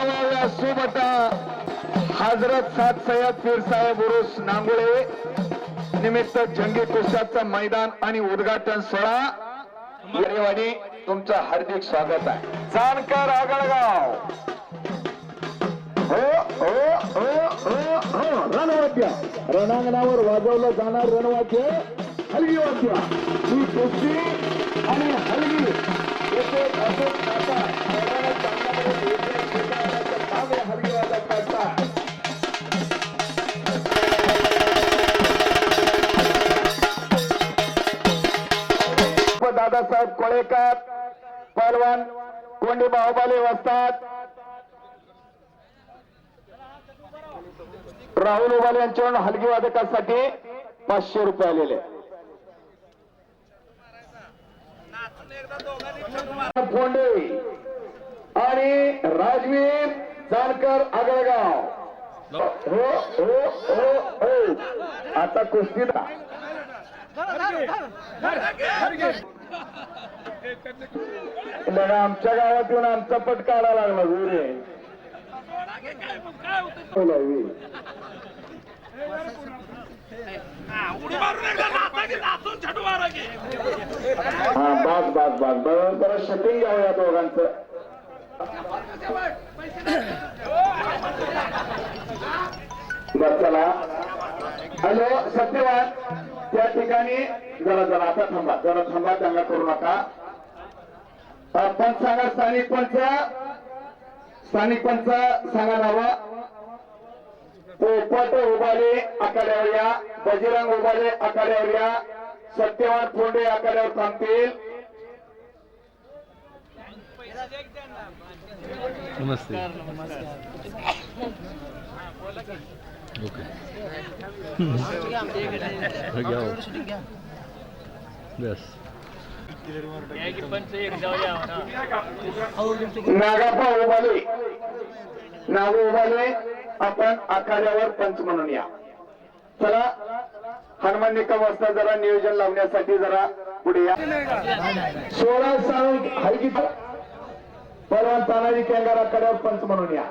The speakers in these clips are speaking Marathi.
हत्तीच्या सुमता हजरत सात सय्यद पीर साहेब उरुस नांगुळे निमित्त जंगी कुशाचं मैदान आणि उद्घाटन सोहळा. येरेवाडी तुमचं हार्दिक स्वागत आहे. जानकर आगळगाव. हो हो हो हो हो. रणवाद्य. रणांगणावर वाजवलं जाणार रणवाद्य हलगी वाद्य. ही कुस्ती आणि हलगी. येथे असं दादासाहेब कोळेकर पहलवान कोंडी बाहुबाले वस्तात राहुल उबाले यांच्याकडून हलगी वादकासाठी पाचशे रुपये आलेले फोंडे आणि राजवीर जानकर आगळगाव. हो हो हो हो, हो. आता कुस्ती मग आमच्या गावात येऊन आमचा पट काढा लागला गुरे. हा बस बस बस. बस जरा शूटिंग घ्यावं या दोघांचं. बस चला. हॅलो सत्यवान. त्या ठिकाणी जरा जरा आता थांबा जरा थांबा दंगा करू नका. पंच सांगा स्थानिक पंच. स्थानिक पंच सांगा नावा पोपट उभाले आखाड्यावर या. बजरंग उभाले आखाड्यावर या. सत्यवान फोंडे आखाड्यावर थांबतील. नमस्ते. ओके घ्या हो. बस नागापा उभाले नाग उभाले आपण आखाड्यावर पंच म्हणून या. चला हनुमान निकम वाजता जरा नियोजन लावण्यासाठी जरा पुढे या. सोळा साळुंक हलगी परवा तानाजी केंगार आखाड्यावर पंच म्हणून या.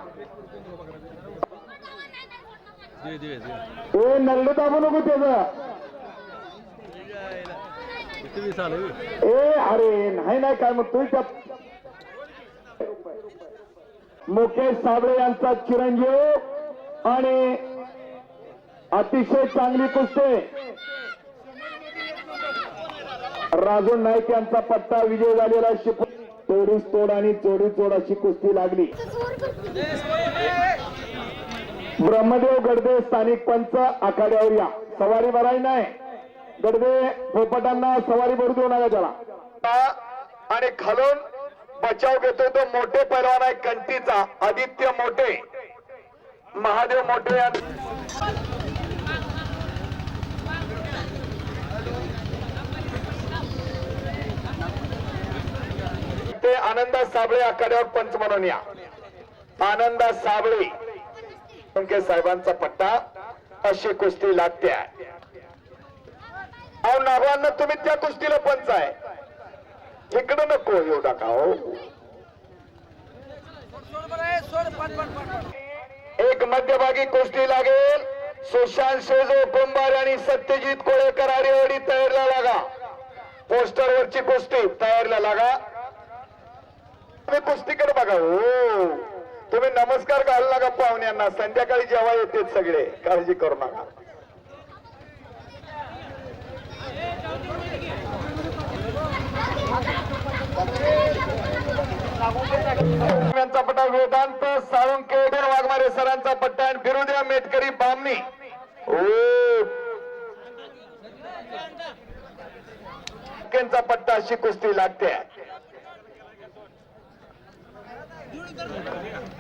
ए नरडे दाबू नको त्याचं. ए अरे नाही नाही काय मग तुझ्या मुकेश साबळे यांचा चिरंजीव आणि अतिशय चांगली कुस्ती. राजून नाईक यांचा पट्टा विजय झालेला शिप तोडीस तोड आणि जोडी तोड अशी कुस्ती लागली. ब्रह्मदेव गडदे स्थानिक पंच आखाड्यावर या. सवारी भराय नाही. गडदे पोपटांना सवारी भरू देऊ नका त्याला. आणि खालून बचाव घेतो तो मोठे पैलवान आहे कंटीचा आदित्य मोठे. महादेव मोठे ते आनंदा साबळे आखाड्यावर पंच म्हणून या. आनंदा साबळे. पंके साहेबांचा पट्टा अशी कुस्ती लागते. अहो नागवांना तुम्ही त्या कुस्तीला पंच आहे. इकडं नको येऊ नका हो. एक मध्यभागी कुस्ती लागेल. सुशांत शेजो कुंभार आणि सत्यजित कोळेकर आरेवाडी तयारला लागा. पोस्टर वरची कुस्ती तयारला लागा. तुम्ही कुस्तीकडे बघा हो. तुम्ही नमस्कार घालू नका पाहुण्यांना संध्याकाळी जेव्हा येते सगळे काळजी करू नका. यांचा पट्टा वेदांत साळुंके वाघमारे सरांचा पट्टा आणि बिरुद्या मेटकरी बामणी. ओ! पट्टा अशी कुस्ती लागते.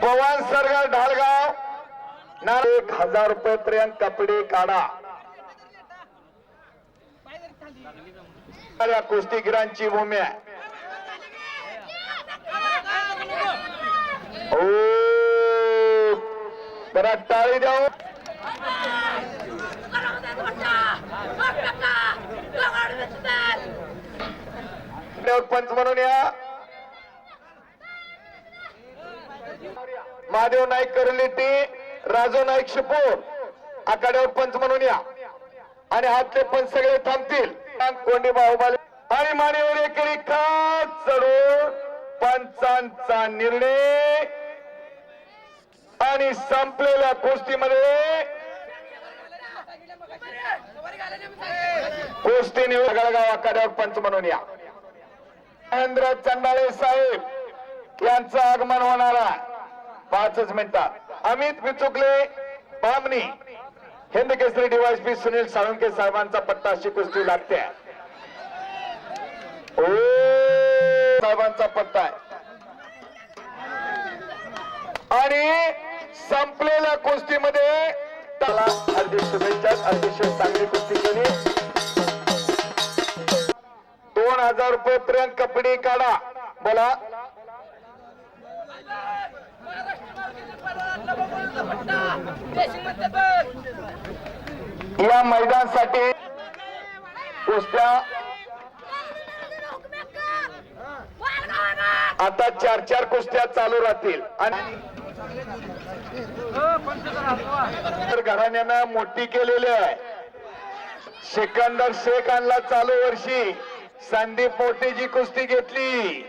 पवन सरगार ढालगाव. ना एक हजार रुपये पर्यंत कपडे काढा. कुस्तीगिरांची भूमी आहे. ओ जरा टाळी हो. पंच म्हणून या. महादेव नाईक करलिटी राजू नाईक शिपूर आखाड्यावर पंच म्हणून या. आणि हातले पंच सगळे थांबतील. कोंडी बाहुबाले आणि मानेवर एकरी खास चढून पंचांचा निर्णय आणि संपलेल्या कुस्तीमध्ये कुस्तीने गळगाव आखाड्यावर पंच म्हणून या. महेंद्र चंडाळे साहेब यांचं आगमन होणार आहे. पाचच मिनिटात Amit Bichukale Bamani. Hind Kesari D Y S P Sunil Salunke साहेबांचा पट्टा अशी कुस्ती लागते. ओ साहेबांचा पट्टा आहे. आणि संपलेल्या कुस्तीमध्ये त्याला हार्दिक शुभेच्छा अतिशय चांगली कुस्ती केली. दोन हजार रुपये पर्यंत कपडे काढा. बोला. या मैदानसाठी कुस्त्या आता चार चार कुस्त्या चालू राहतील. आणि तर घराण्यानं मोठी केलेली आहे. सिकंदर शेख आणला चालू वर्षी. संदीप मोठेची कुस्ती घेतली.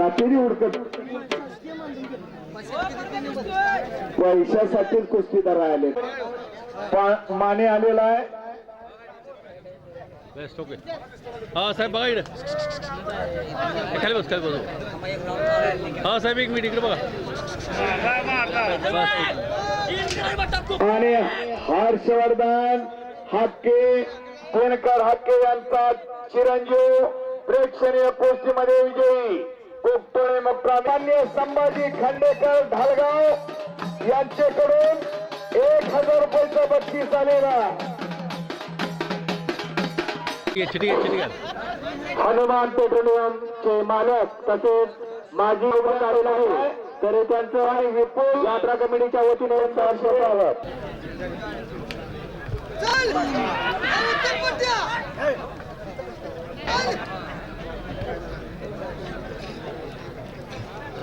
जातीने उडकत. पैशासाठीच कुस्तीदार आले माने आलेला आहे. बेस्ट ओके हा साहेब बघा इकडे. हे खाली बस खाली बस. हा साहेब एक मिनिट इकडे बघा. बस. आणि हर्षवर्धन हाके कोणकर हाके यांचा चिरंजीव प्रेक्षणीय कुस्तीमध्ये विजयी. मुक्रामान्य संभाजी खांडेकर ढालगाव यांच्याकडून एक हजार रुपयाचं बक्षीस आलेला. हनुमान पेट्रोलियमचे मालक तसेच माजी उमेदवार आहे. तरी त्यांचं आणि विपुल यात्रा कमिटीच्या वतीने यांचं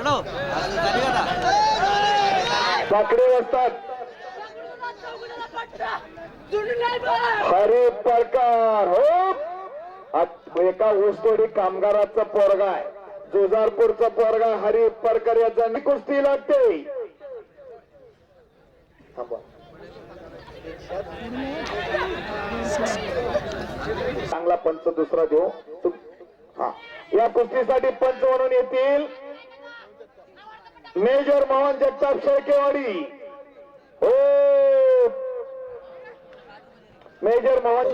हर्षवर्धन साकडे असतात हरे प्रकार हो. एका ऊसतोडी कामगाराचा पोरगा आहे. जुजारपूरचा पोरगा हरी परकर याचा कुस्ती लागते चांगला पंच दुसरा देऊ. हा. या कुस्तीसाठी पंच म्हणून येतील मेजर मोहन जगताप शेळकेवाडी. हो. मेजर मोहन.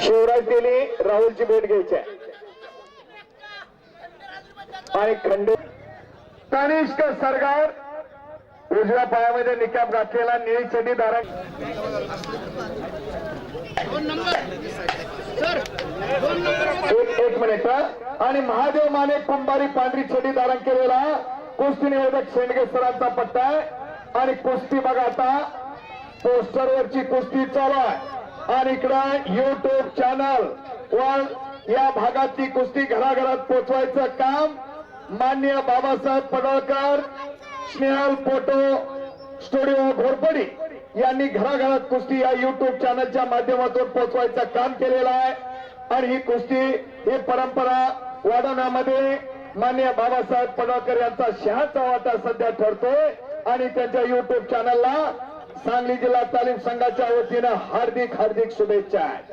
शिवराज दिली राहुलची भेट घ्यायची आहे. आणि खंडे. कनिष्क सरगार उजव्या पायामध्ये निकाप गाठलेला निळी चढी एक एक मिनिट आणि महादेव माने कुंभारी पांढरी छडी धारण केलेला कुस्ती निवेदक शेंडगे सरांचा पट्टा आहे. आणि कुस्ती बघा आता. पोस्टरवरची कुस्ती चालू आहे. आणि इकडं युट्यूब चॅनल वर या भागातली कुस्ती घराघरात पोचवायचं काम मान्य बाबासाहेब पडळकर स्नेहल फोटो स्टुडिओ घोरपडी. यांनी घराघरात कुस्ती या युट्यूब चॅनलच्या माध्यमातून पोहोचवायचं काम केलेलं आहे. आणि ही कुस्ती ही परंपरा वाढवण्यामध्ये मान्य बाबासाहेब पडळकर यांचा शहाचा वाटा सध्या ठरतोय. आणि त्यांच्या युट्यूब चॅनलला सांगली जिल्हा तालीम संघाच्या वतीनं हार्दिक हार्दिक शुभेच्छा आहेत.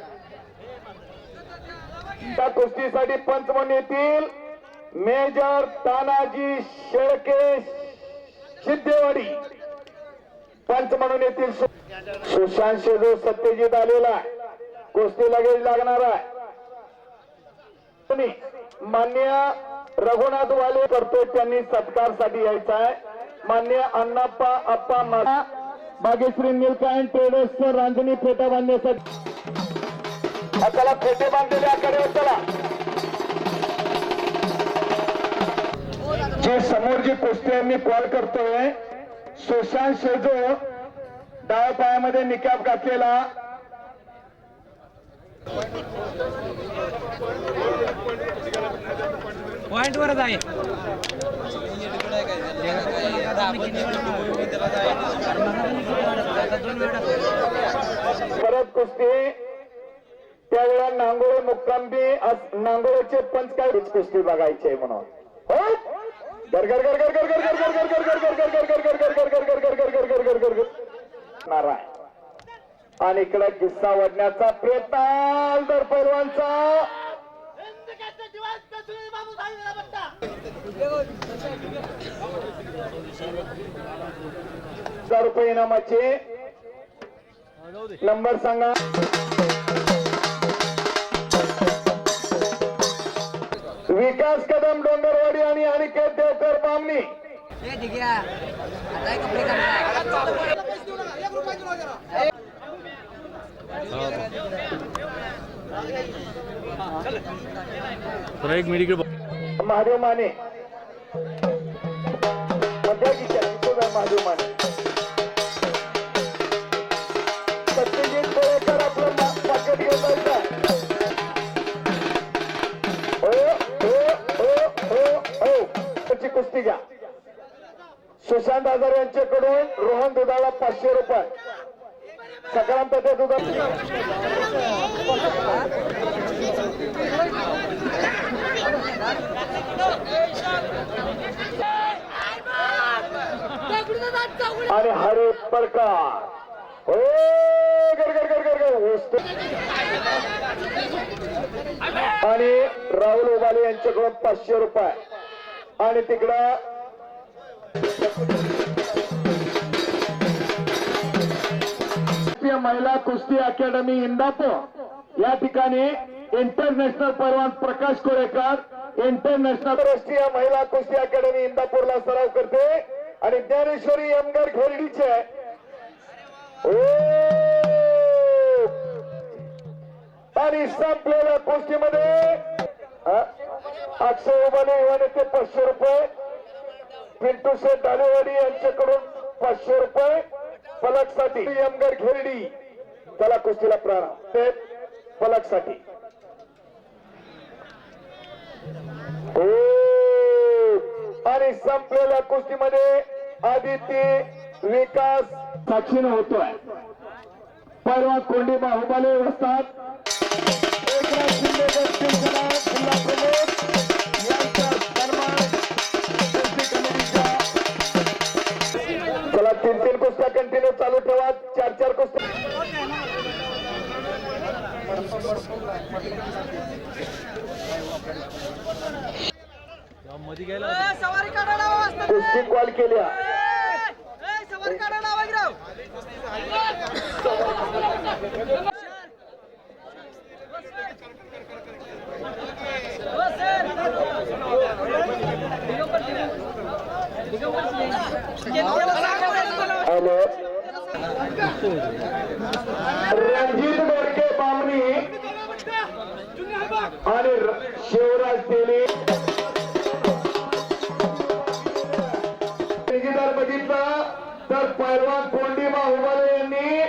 त्या कुस्तीसाठी पंच येतील मेजर तानाजी शेळके सिद्धेवाडी. पंच म्हणून येतील. सुशांत शेजू सत्यजित आलेला कुस्ती लगेच लागणार आहे. मान्य रघुनाथ वाले करतोय त्यांनी सत्कारसाठी यायचा आहे. मान्य अण्णाप्पा अप्पा मा- बागेश्री निलकायन ट्रेडर्स रांजणी फेटा बांधण्यासाठी. त्याला फेटे बांधलेले आकडे चला. जे समोर जी कुस्ती आहे मी कॉल करतोय सुशांत शेजो डाव्या पायामध्ये निकाब घातलेला. पॉइंट वरच आहे. परत कुस्ती. त्यावेळेला नांगोळे मुक्कांबी नांगोळेचे पंच काय कुस्ती बघायची म्हणून. हो आणि इकडे किस्सा वाढण्याचा प्रयत्न तर पैलवानचा हजार रुपये इनामाचे नंबर सांगा विकास कदम डोंगरवाडी आणि अनिकेत देवकर बामणी एक बघ. महादेव माने. मध्या महादेव माने. कुस्ती घ्या. सुशांत आजार यांच्याकडून रोहन दुधाला पाचशे रुपये. सकाराम पेठे दुधा आणि हरे प्रकार हो गर गर गर गर गर आणि राहुल उबाले यांच्याकडून पाचशे रुपये. आणि तिकडं राष्ट्रीय महिला कुस्ती अकॅडमी इंदापूर या ठिकाणी इंटरनॅशनल परवान प्रकाश कोळेकर इंटरनॅशनल राष्ट्रीय महिला कुस्ती अकॅडमी इंदापूरला सराव करते आणि ज्ञानेश्वरी यमगर खेरडीचे आणि संपलेल्या कुस्तीमध्ये? अक्षय उबाले युवाने ते पाचशे रुपये. पिंटू शेठ दालेवाडी यांच्याकडून पाचशे रुपये. फलकसाठी यमगर खेरडी त्याला कुस्तीला प्रारंभ. ते फलकसाठी ओ आणि संपलेल्या कुस्तीमध्ये आदित्य विकास साक्षीनं होतोय. परवा कोंडी बाहुबाले असतात एकनाथ शिंदे शिवसेना जिल्हा प्रमुख. कंटिन्यू चालू ठेवा. चार चार कुस्ती कुस्ती कॉल केल्या. सवारी काढायला रणजित गोडके बामणी आणि शिवराज तेली. ठेकेदार बघितला तर पैलवान कोंडी बाहुबाले यांनी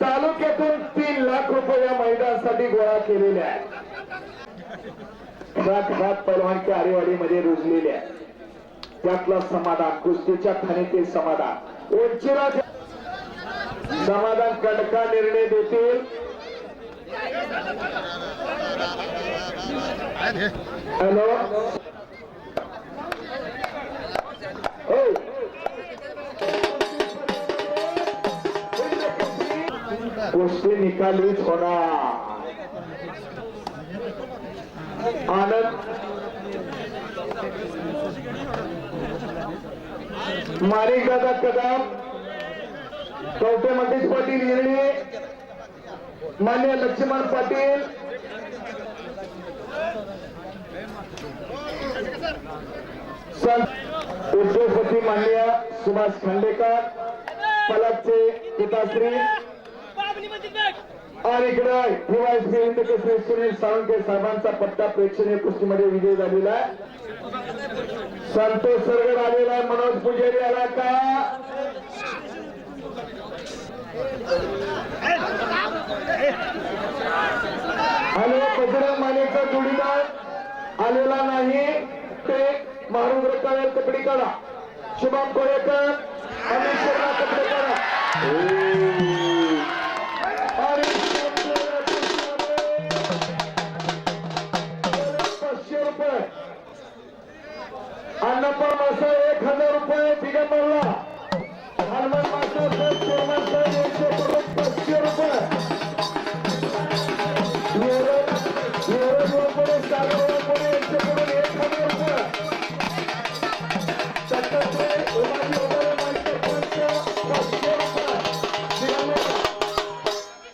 तालुक्यातून तीन लाख रुपये या मैदानासाठी गोळा केलेले आहे घात घात पैलवानच्या आरेवाडीमध्ये रुजलेले आहे त्यातलं समाधान कुस्तीच्या खाणीतील समाधान. उंचीला समाधान कडका निर्णय देतील. हॅलो. हो. कुस्ती निकालीच होणार. आनंद. माणिक दादा कदम. कवटे मंगेश पाटील येळी मान्य लक्ष्मण पाटील. उद्योगपती मान्य सुभाष खांडेकर पलाचे पिताश्री. आणि इकडे हिवाळी हिंद सुनील साळुंके साहेबांचा पट्टा प्रेक्षणीय कुस्तीमध्ये विजय झालेला आहे. संतोष सरगड आलेला आहे. मनोज पुजारी आला का? आणि बजरंग मानेचा जोडीदार आलेला नाही. ते मारून रकावे कपडे काढा शुभम कोरेकर अमित शर्मा कपडे काढा पाचशे मासा एक हजार रुपये दिगंबरला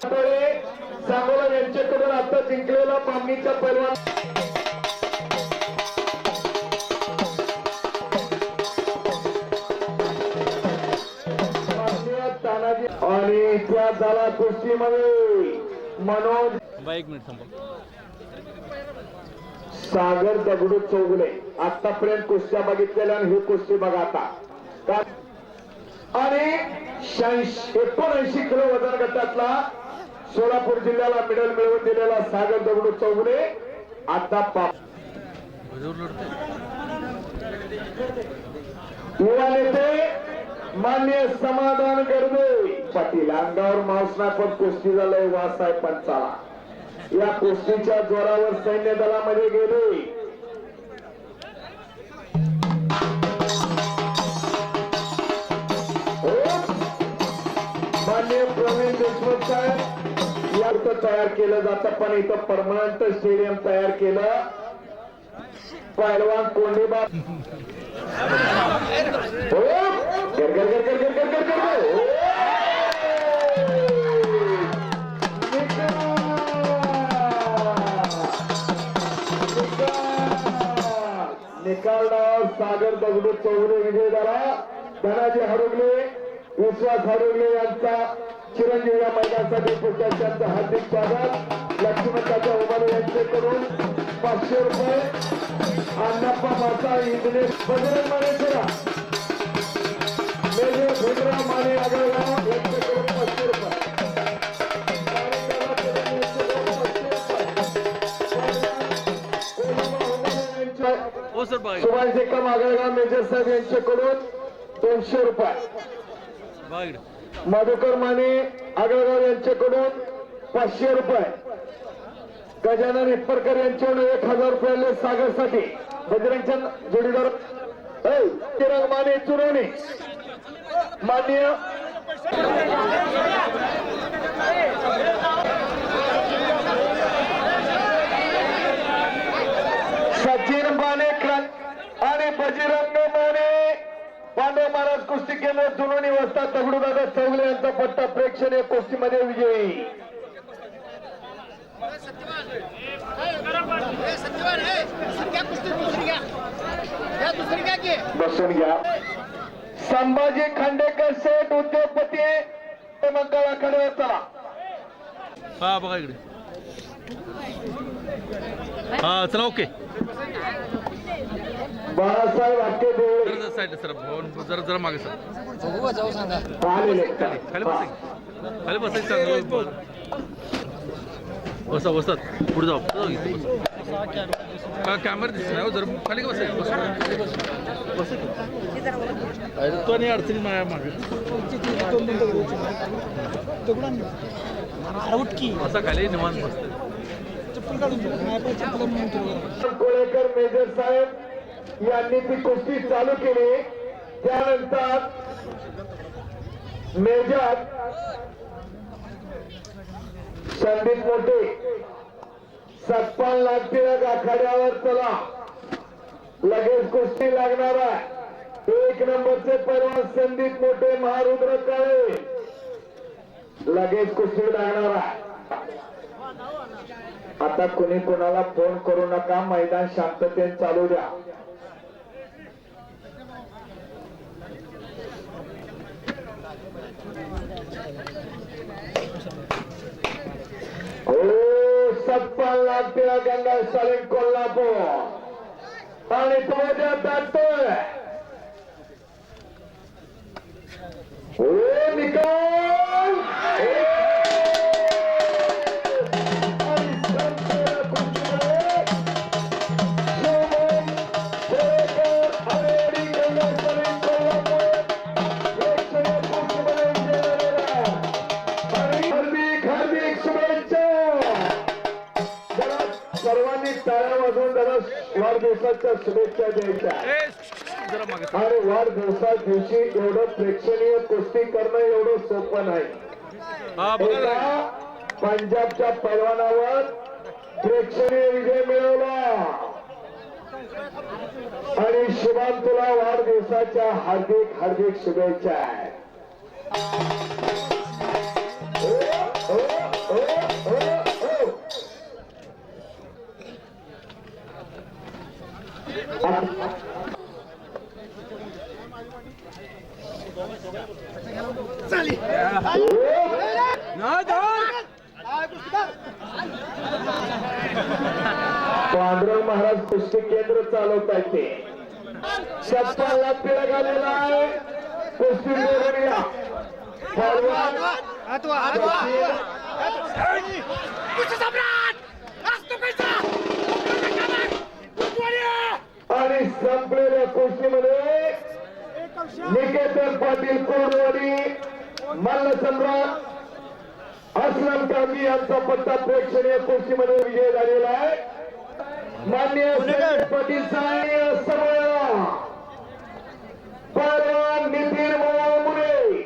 आठवडे सांगोला यांच्याकडून आता जिंकलेला पामणीचा पैलवान आणि त्या दला कुस्तीमध्ये. मनोज एक मिनिट थांबा. सागर दगडू चौगुले. आतापर्यंत कुस्त्या बघितलेल्या आणि ही कुस्ती बघा आता. आणि एकोणऐंशी किलो वजन गटातला सोलापूर जिल्ह्याला मेडल मिळवून दिलेला सागर दगडू चौगुले. आता पा भजवर लढतोय. युवा नेते मान्य समाधान गर्दे पाटील अंगावर मांस पण कुस्ती झालंय वास आहे पंचाला या कुस्तीच्या जोरावर सैन्य दलामध्ये गेले. मान्य प्रवीण देशमुख साहेब या तयार केलं जातं पण इथं परमनंट स्टेडियम तयार केलं. पहिलवान कोंडीबा हो निकाल. निकाल डाव सागर दगडू चौरे विजय झाला धनाजी हरुगले विश्वास हरुगले यांचा चिरंजीव या मैदानासाठी पुढच्या हार्दिक स्वागत. लक्ष्मणच्या उभारे यांच्याकडून पाचशे रुपये. अण्णाप्पा माता इंजिनियर बजरंग मानेश्वरा सुभाष निकम आगळगाव मेजर साहेब यांच्याकडून दोनशे रुपये. मधुकर माने आगळगाव यांच्याकडून पाचशे रुपये. गजानन इप्परकर यांच्याकडून एक हजार रुपये सागरसाठी. बजरंगच्या जोडीदार माने चुरवणे मान्य सचिन माने आणि बजरंग माने. पांडव महाराज कुस्ती केंद्र जुनोनी वस्ता दगडूदादा चौगले यांचा पट्टा प्रेक्षणीय कुस्तीमध्ये विजयी. कुस्ती घ्या की. बसून घ्या. संभाजी खांडेकर शेठ उद्योगपती मंगळ आखाड्यावर चला. हा बघा इकडे. हा चला ओके. बाळासाहेब जरा साईड सर भवन जरा जरा मागे सर. खाली खाली चांगलं बसा बसतात पुढे जाऊ. पुढे जाऊ. इथे बसा. कॅमेरा दिसत नाही? हो, खाली बस बस. तो आणि अडचणी माझ्या मागे. बसा खाली निवांत बसते कोळेकर मेजर साहेब यांनी ती कुस्ती चालू केली. त्यानंतर मेजर संदीप मोठे सत्पान लागतील आखाड्यावर चला. लगेच कुस्ती लागणार आहे. एक नंबरचे पैलवान संदीप मोठे महारुद्र काळे. लगेच कुस्ती लागणार आहे. आता कुणी कोणाला फोन करू नका मैदान शांततेत चालू द्या. সাতপাল্লা পেলা গঙ্গা সালিং করলাম পানি তোমার যা ব্যর্থ ও নিকাল वाढदिवसाच्या शुभेच्छा द्यायच्या. आणि वाढदिवसा दिवशी एवढं प्रेक्षणीय कुस्ती करणं एवढं सोपं नाही. पंजाबच्या पैलवानावर प्रेक्षणीय विजय मिळवला. आणि शुभम तुला वाढदिवसाच्या हार्दिक हार्दिक शुभेच्छा. पांडुरंग महाराज कुस्ती केंद्र चालवत आहेत ते. शब्दाला तिळक आलेला आहे. कुस्ती जोडून या. पैलवान आणि संपलेल्या कुस्तीमध्ये निकेतन पाटील कोडवाडी मल्ल सम्राट अस्लम काझी यांचा पत्ता प्रेक्षणीय कुस्तीमध्ये विजय झालेला आहे. मान्य पाटील साहेब समोर नितीन मुळे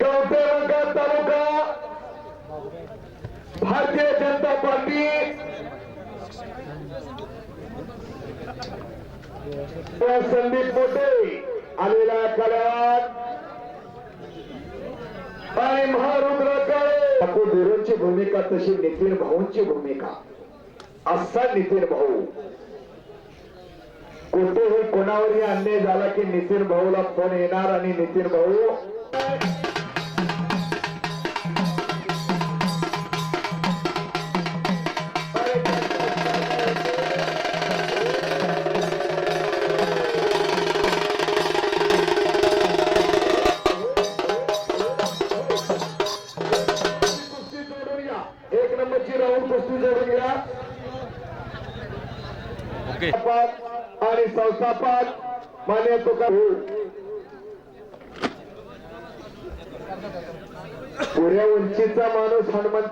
कवठेमंका तालुका भारतीय जनता पार्टी संदीप मोठे आलेला काळात आणि भूमिका तशी नितीन भाऊंची भूमिका. असा नितीन भाऊ. कुठेही कोणावरही अन्याय झाला की नितीन भाऊला फोन येणार आणि नितीन भाऊ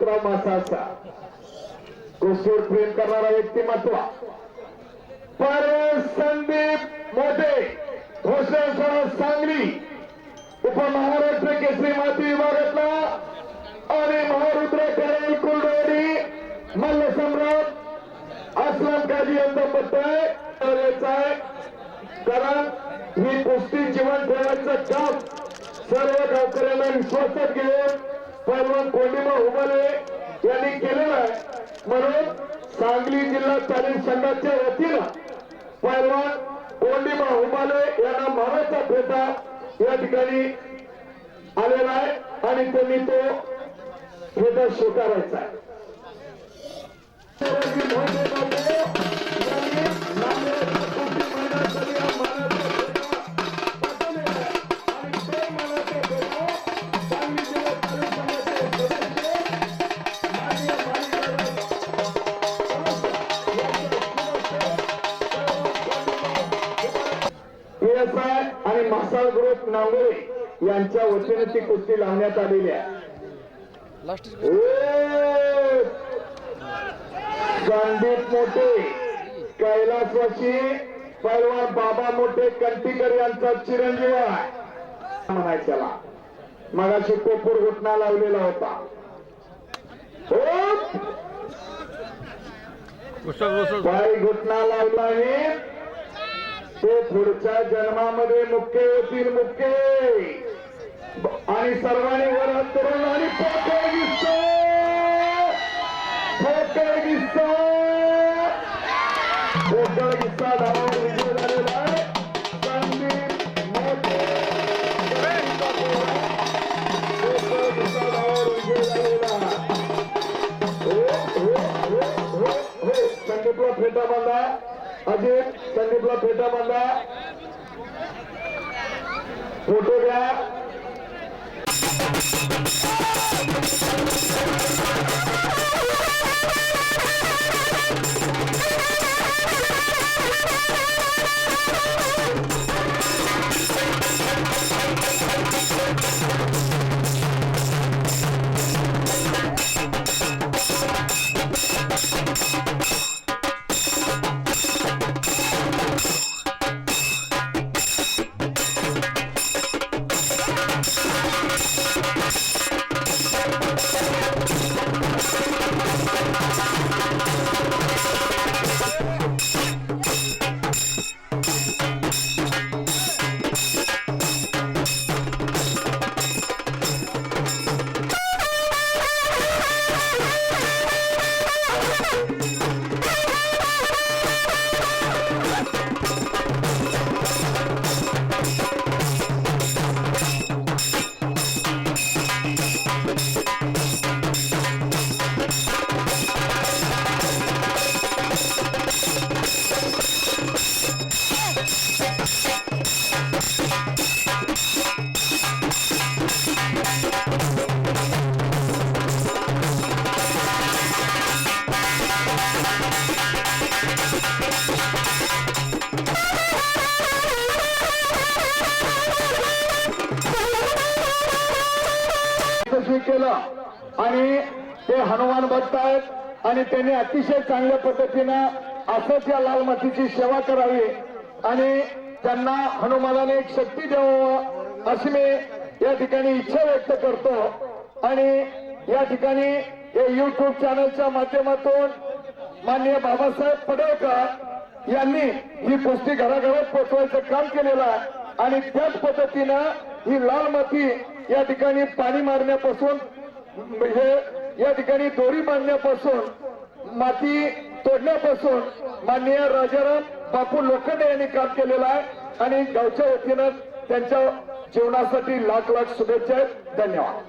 हनुमंतराव मासाचा. कुस्तीवर प्रेम करणारा व्यक्तिमत्व. पर संदीप मोठे घोषणा सांगली. उपमहाराष्ट्र केसरी माती विभागातला आणि महारुद्र करेल कुलडोरी मल्ल सम्राट असलम काजी यांचा पत्ता आहे. कारण ही कुस्ती जीवन ठेवायचं काम सर्व गावकऱ्यांना विश्वासात घेऊन पैलवान पौर्णिमा हुबाले यांनी केलेलं आहे. म्हणून सांगली जिल्हा तालीम संघाच्या वतीनं पैलवान पौर्णिमा उमाले यांना मानाचा फेटा या ठिकाणी आलेला आहे आणि त्यांनी तो फेटा स्वीकारायचा आहे. पीएसआय नांगोळे यांच्या वतीने ती कुस्ती लावण्यात आलेली आहे! संदीप मोठे कैलासवासी पैलवान बाबा मोठे कंटीकर यांचा चिरंजीव आहे. म्हणायच्याला मगाशी कोपूर घुटणा लावलेला होता. घुटणा लावला आहे. ते पुढच्या जन्मामध्ये मुक्के होतील मुक्के. आणि सर्वांनी वर हात करून आणि पोकळ दिसतो. पोकळ दिसतो. पोकळ दिसता धावावर పెట్టామన్నా केलं. आणि ते हनुमान भक्त आहेत आणि त्यांनी अतिशय चांगल्या पद्धतीनं असंच या लाल मातीची सेवा करावी. आणि त्यांना हनुमानाने एक शक्ती द्यावं अशी मी या ठिकाणी इच्छा व्यक्त करतो. आणि या ठिकाणी या युट्यूब चॅनलच्या माध्यमातून माननीय बाबासाहेब पडळकर यांनी ही कुस्ती घराघरात पोचवायचं काम केलेलं आहे. आणि त्याच पद्धतीनं ही लाल माती या ठिकाणी पाणी मारण्यापासून हे या ठिकाणी दोरी बांधण्यापासून माती तोडण्यापासून माननीय राजाराम बापू लोखंडे यांनी काम केलेलं आहे आणि गावच्या वतीनं त्यांच्या जीवनासाठी लाख लाख शुभेच्छा आहेत. धन्यवाद.